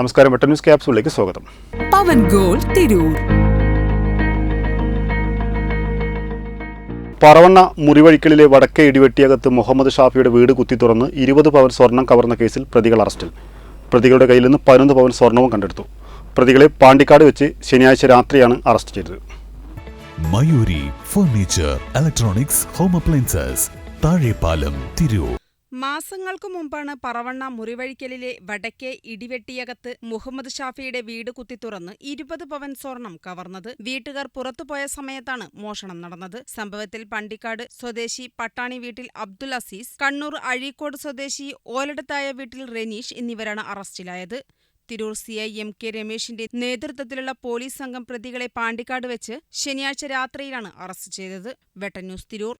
നമസ്കാരം വെട്ട ന്യൂസ് ക്യാപ്സൂളിലേക്ക് സ്വാഗതം. പവൻ ഗോൾ തിരൂർ. പറവണ്ണ മുറിവഴിക്കലിലെ വടക്കേ ഇടിവെട്ടിയകത്ത് മുഹമ്മദ് ഷാഫിയുടെ വീട് കുത്തി തുറന്ന് ഇരുപത് പവൻ സ്വർണം കവർന്ന കേസിൽ പ്രതികൾ അറസ്റ്റിൽ. പ്രതികളുടെ കയ്യിൽ നിന്ന് പതിനൊന്ന് പവൻ സ്വർണവും കണ്ടെടുത്തു. പ്രതികളെ പാണ്ടിക്കാട് വെച്ച് ശനിയാഴ്ച രാത്രിയാണ് അറസ്റ്റ് ചെയ്തത്. Mayoori furniture electronics home appliances Thazhepalam Tirur. മാസങ്ങൾക്കു മുമ്പാണ് പറവണ്ണ മുറിവഴിക്കലിലെ വടക്കേ ഇടിവെട്ടിയകത്ത് മുഹമ്മദ് ഷാഫിയുടെ വീട് കുത്തി തുറന്ന് ഇരുപത് പവൻ സ്വർണം കവർന്നത്. വീട്ടുകാർ പുറത്തുപോയ സമയത്താണ് മോഷണം നടന്നത്. സംഭവത്തിൽ പണ്ടിക്കാട് സ്വദേശി പട്ടാണി വീട്ടിൽ അബ്ദുൽ അസീസ് കണ്ണൂർ അഴീക്കോട് സ്വദേശി ഓലടത്തായ വീട്ടിൽ റെനീഷ് എന്നിവരാണ് അറസ്റ്റിലായത്. Tirur C I M K രമേശിന്റെ നേതൃത്വത്തിലുള്ള പോലീസ് സംഘം പ്രതികളെ പാണ്ടിക്കാട് വെച്ച് ശനിയാഴ്ച രാത്രിയിലാണ് അറസ്റ്റ് ചെയ്തത്. വെട്ടന്യൂസ് തിരൂർ.